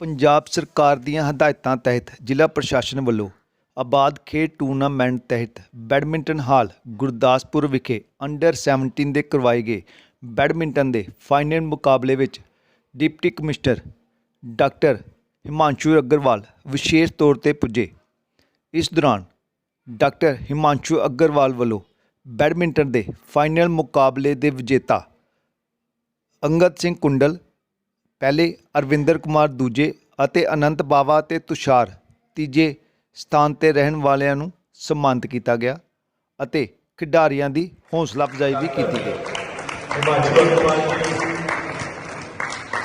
ਪੰਜਾਬ ਸਰਕਾਰ ਦੀਆਂ ਹਦਾਇਤਾਂ ਤਹਿਤ ਜ਼ਿਲ੍ਹਾ ਪ੍ਰਸ਼ਾਸਨ ਵੱਲੋਂ ਆਬਾਦ ਖੇਡ ਟੂਰਨਾਮੈਂਟ ਤਹਿਤ ਬੈਡਮਿੰਟਨ ਹਾਲ ਗੁਰਦਾਸਪੁਰ ਵਿਖੇ ਅੰਡਰ 17 ਦੇ ਕਰਵਾਏ ਗਏ ਬੈਡਮਿੰਟਨ ਦੇ ਫਾਈਨਲ ਮੁਕਾਬਲੇ ਵਿੱਚ deputy commissioner doctor Himanshu Agarwal ਵਿਸ਼ੇਸ਼ ਤੌਰ ਤੇ ਪੁੱਜੇ। ਇਸ ਦੌਰਾਨ ਡਾਕਟਰ ਹਿਮਾਂਸ਼ੂ ਅਗਰਵਾਲ ਵੱਲੋਂ ਬੈਡਮਿੰਟਨ ਦੇ ਫਾਈਨਲ ਮੁਕਾਬਲੇ ਦੇ ਵਿਜੇਤਾ ਅੰਗਦ ਸਿੰਘ ਕੁੰਡਲ ਪਹਿਲੇ ਅਰਵਿੰਦਰ ਕੁਮਾਰ ਦੂਜੇ ਅਤੇ ਅਨੰਤ ਬਾਵਾ ਤੇ ਤੁਸ਼ਾਰ ਤੀਜੇ ਸਥਾਨ ਤੇ ਰਹਿਣ ਵਾਲਿਆਂ ਨੂੰ ਸਨਮਾਨਿਤ ਕੀਤਾ ਗਿਆ ਅਤੇ ਖਿਡਾਰੀਆਂ ਦੀ ਹੌਸਲਾ ਅਫਜ਼ਾਈ ਵੀ ਕੀਤੀ ਗਈ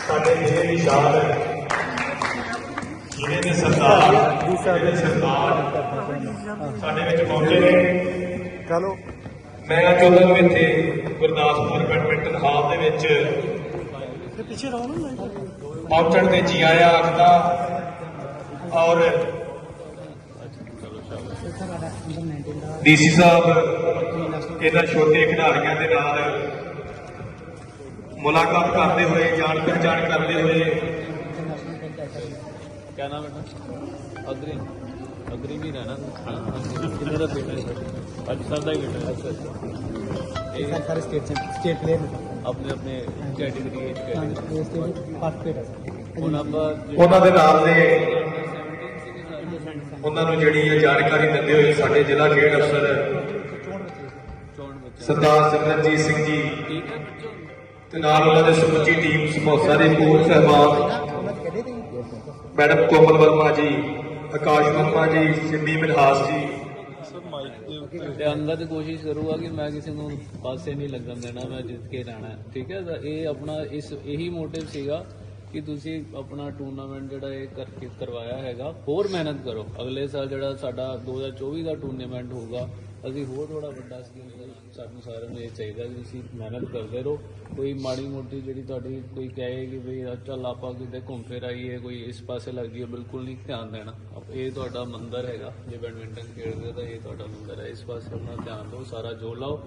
ਸਾਡੇ ਜ਼ਿਲ੍ਹੇ ਦੀ ਸ਼ਾਨ ਹੈ ਜ਼ਿਲ੍ਹੇ ਦੇ ਸਰਦਾਰ ਜ਼ਿਲ੍ਹੇ ਸਰਦਾਰ ਸਾਡੇ ਵਿੱਚ ਪਹੁੰਚੇ ਨੇ ਚਲੋ ਮੈਂ ਅੱਜ ਉਹਨਾਂ ਨੂੰ ਇੱਥੇ ਗੁਰਦਾਸਪੁਰ ਬੈਡਮਿੰਟਨ ਹਾਲ ਦੇ ਵਿੱਚ ਮੌਟਣ ਤੇ ਜੀ ਆਇਆ ਆਖਦਾ ਔਰ ਡੀਸੀ ਸਾਹਿਬ ਇਹਨਾਂ ਛੋਟੇ ਖਿਡਾਰੀਆਂ ਦੇ ਨਾਲ ਮੁਲਾਕਾਤ ਕਰਦੇ ਹੋਏ ਜਾਣ ਪਛਾਣ ਕਰਦੇ ਹੋਏ ਕਿਆ ਨਾਮ ਅਦਰੀ। ਅਗਰੀ ਵੀ ਰਹਿਣਾ। ਕਿੰਨੇ ਦਾ ਬੇਟਾ ਅੱਜ ਸਰ ਦਾ ਹੀ ਬੇਟਾ ਹੈ। ਇਹ ਸਾਰੇ ਸਟੇਟ ਸਟੇਟ ਪਲੇਅਰ ਆਪਣੇ ਆਪਣੇ ਕੈਟਾਗਰੀ ਏਜ ਕੈਟਾਗਰੀ ਪਾਰਟਿਸਪੇਟ ਹੈ। ਉਹਨਾਂ ਦੇ ਨਾਲ ਦੇ ਉਹਨਾਂ ਨੂੰ ਜਿਹੜੀ ਇਹ ਜਾਣਕਾਰੀ ਦਿੰਦੇ ਹੋਏ ਸਾਡੇ ਜ਼ਿਲ੍ਹਾ ਖੇਡ ਅਫਸਰ ਸਰਦਾਰ ਸਿਮਰਨਜੀਤ ਸਿੰਘ ਜੀ ਤੇ ਨਾਲ ਉਹਨਾਂ ਦੇ ਸਮੁੱਚੀ ਟੀਮ ਸਮੋਸਾ ਸਾਰੇ ਪੂਰ ਸਹਿਬਾਨ ਮੈਡਮ ਕੋਮਲ ਵਰਮਾ ਜੀ। ਆਕਾਸ਼ ਵਰਮਾ ਜੀ, ਸਿੰਮੀ ਮਿਨਹਾਸ ਜੀ। ਤੇ ਅੰਗਾ ਤੇ ਕੋਸ਼ਿਸ਼ ਕਰੂਗਾ ਕਿ ਮੈਂ ਕਿਸੇ ਨੂੰ ਪਾਸੇ ਨਹੀਂ ਲੱਗਣ ਦੇਣਾ, ਮੈਂ ਜਿੱਤ ਕੇ ਰਹਿਣਾ। ਠੀਕ ਹੈ, ਤਾਂ ਇਹ ਆਪਣਾ ਇਸ, ਇਹੀ ਮੋਟਿਵ ਸੀਗਾ ਕਿ ਤੁਸੀਂ ਆਪਣਾ ਟੂਰਨਾਮੈਂਟ ਜਿਹੜਾ ਇਹ ਕਰਕੇ ਕਰਵਾਇਆ ਹੈਗਾ। ਹੋਰ ਮਿਹਨਤ ਕਰੋ। ਅਗਲੇ ਸਾਲ ਜਿਹੜਾ ਸਾਡਾ 2024 ਦਾ ਟੂਰਨਾਮੈਂਟ ਹੋਊਗਾ ਅਸੀਂ ਹੋਰ ਥੋੜਾ ਵੱਡਾ ਸਕੀਮ ਸਾਨੂੰ ਸਾਰਿਆਂ ਨੂੰ ਇਹ ਚਾਹੀਦਾ ਕਿ ਤੁਸੀਂ ਮਿਹਨਤ ਕਰਦੇ ਰਹੋ। ਕੋਈ ਮਾੜੀ ਮੋਟੀ ਜਿਹੜੀ ਤੁਹਾਡੀ ਕੋਈ ਕਹੇ ਕਿ ਵੀ ਚੱਲ ਆਪਾਂ ਕਿਤੇ ਘੁੰਮ ਫਿਰ ਆਈਏ, ਕੋਈ ਇਸ ਪਾਸੇ ਲੱਗ ਜਾਈਏ, ਬਿਲਕੁਲ ਨਹੀਂ ਧਿਆਨ ਦੇਣਾ। ਇਹ ਤੁਹਾਡਾ ਮੰਦਰ ਹੈਗਾ, ਜੇ ਬੈਡਮਿੰਟਨ ਖੇਡਦੇ ਹੋ ਤਾਂ ਇਹ ਤੁਹਾਡਾ ਮੰਦਰ ਹੈ। ਇਸ ਪਾਸੇ ਆਪਣਾ ਧਿਆਨ ਦਿਓ, ਸਾਰਾ ਜੋਰ ਲਾਓ।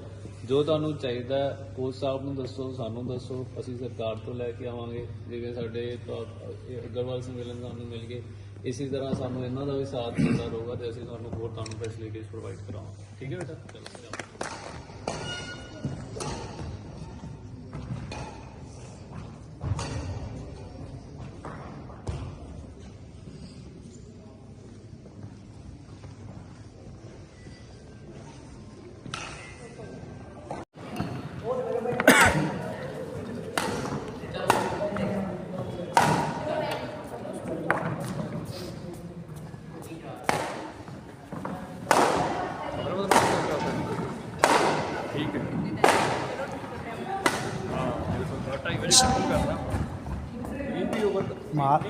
ਜੋ ਤੁਹਾਨੂੰ ਚਾਹੀਦਾ ਕੋਚ ਸਾਹਿਬ ਨੂੰ ਦੱਸੋ, ਸਾਨੂੰ ਦੱਸੋ, ਅਸੀਂ ਸਰਕਾਰ ਤੋਂ ਲੈ ਕੇ ਆਵਾਂਗੇ। ਜਿਵੇਂ ਸਾਡੇ ਤੋਂ ਇਹ ਅਗਰਵਾਲ ਸੰਮੇਲਨ ਸਾਨੂੰ ਮਿਲ ਗਏ। ਇਸੇ ਤਰ੍ਹਾਂ ਸਾਨੂੰ ਇਹਨਾਂ ਦਾ ਵੀ ਸਾਥ ਮਿਲਦਾ ਰਹੂਗਾ ਤੇ ਅਸੀਂ ਤੁਹਾਨੂੰ ਹੋਰ ਤੁਹਾਨੂੰ ਫੈਸਿਲਿਟੀਜ਼ ਪ੍ਰੋਵਾਈਡ ਕਰਾਵਾਂਗੇ। ਠੀਕ ਹੈ ਬੇਟਾ? ਚਲੋ। ਮਾਰ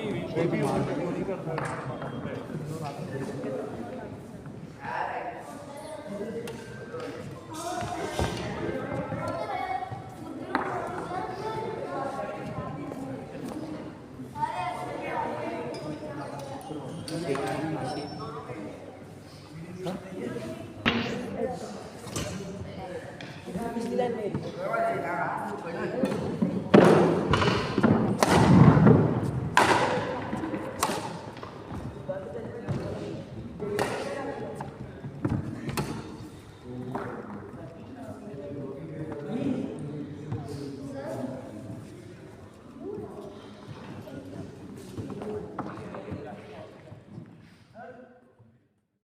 ਪਿਛਲੀ ਲਾਈਨ ਮੇਰੀ